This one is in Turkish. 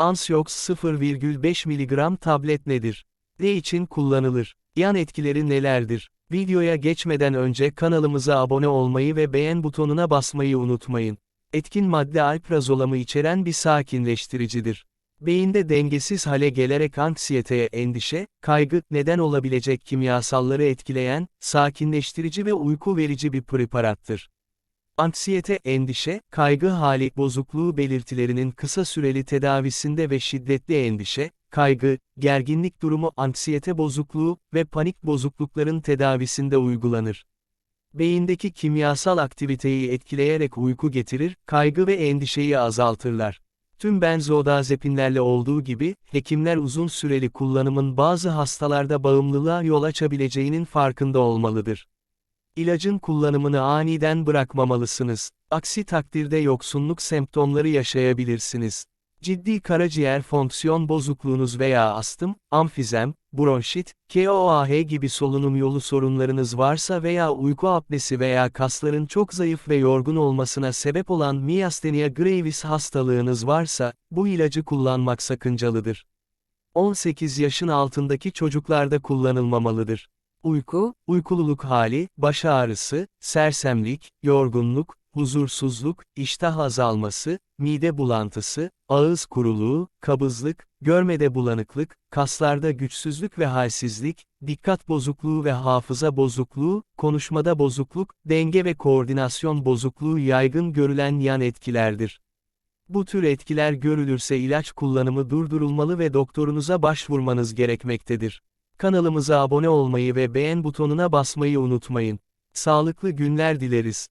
Ansiox 0,5 mg tablet nedir? Ne için kullanılır? Yan etkileri nelerdir? Videoya geçmeden önce kanalımıza abone olmayı ve beğen butonuna basmayı unutmayın. Etkin madde alprazolamı içeren bir sakinleştiricidir. Beyinde dengesiz hale gelerek anksiyeteye endişe, kaygı, neden olabilecek kimyasalları etkileyen, sakinleştirici ve uyku verici bir preparattır. Anksiyete, endişe, kaygı hali bozukluğu belirtilerinin kısa süreli tedavisinde ve şiddetli endişe, kaygı, gerginlik durumu anksiyete bozukluğu ve panik bozuklukların tedavisinde uygulanır. Beyindeki kimyasal aktiviteyi etkileyerek uyku getirir, kaygı ve endişeyi azaltırlar. Tüm benzodiazepinlerle olduğu gibi, hekimler uzun süreli kullanımın bazı hastalarda bağımlılığa yol açabileceğinin farkında olmalıdır. İlacın kullanımını aniden bırakmamalısınız. Aksi takdirde yoksunluk semptomları yaşayabilirsiniz. Ciddi karaciğer fonksiyon bozukluğunuz veya astım, amfizem, bronşit, KOAH gibi solunum yolu sorunlarınız varsa veya uyku apnesi veya kasların çok zayıf ve yorgun olmasına sebep olan miastenia gravis hastalığınız varsa, bu ilacı kullanmak sakıncalıdır. 18 yaşın altındaki çocuklarda kullanılmamalıdır. Uyku, uykululuk hali, baş ağrısı, sersemlik, yorgunluk, huzursuzluk, iştah azalması, mide bulantısı, ağız kuruluğu, kabızlık, görmede bulanıklık, kaslarda güçsüzlük ve halsizlik, dikkat bozukluğu ve hafıza bozukluğu, konuşmada bozukluk, denge ve koordinasyon bozukluğu yaygın görülen yan etkilerdir. Bu tür etkiler görülürse ilaç kullanımı durdurulmalı ve doktorunuza başvurmanız gerekmektedir. Kanalımıza abone olmayı ve beğen butonuna basmayı unutmayın. Sağlıklı günler dileriz.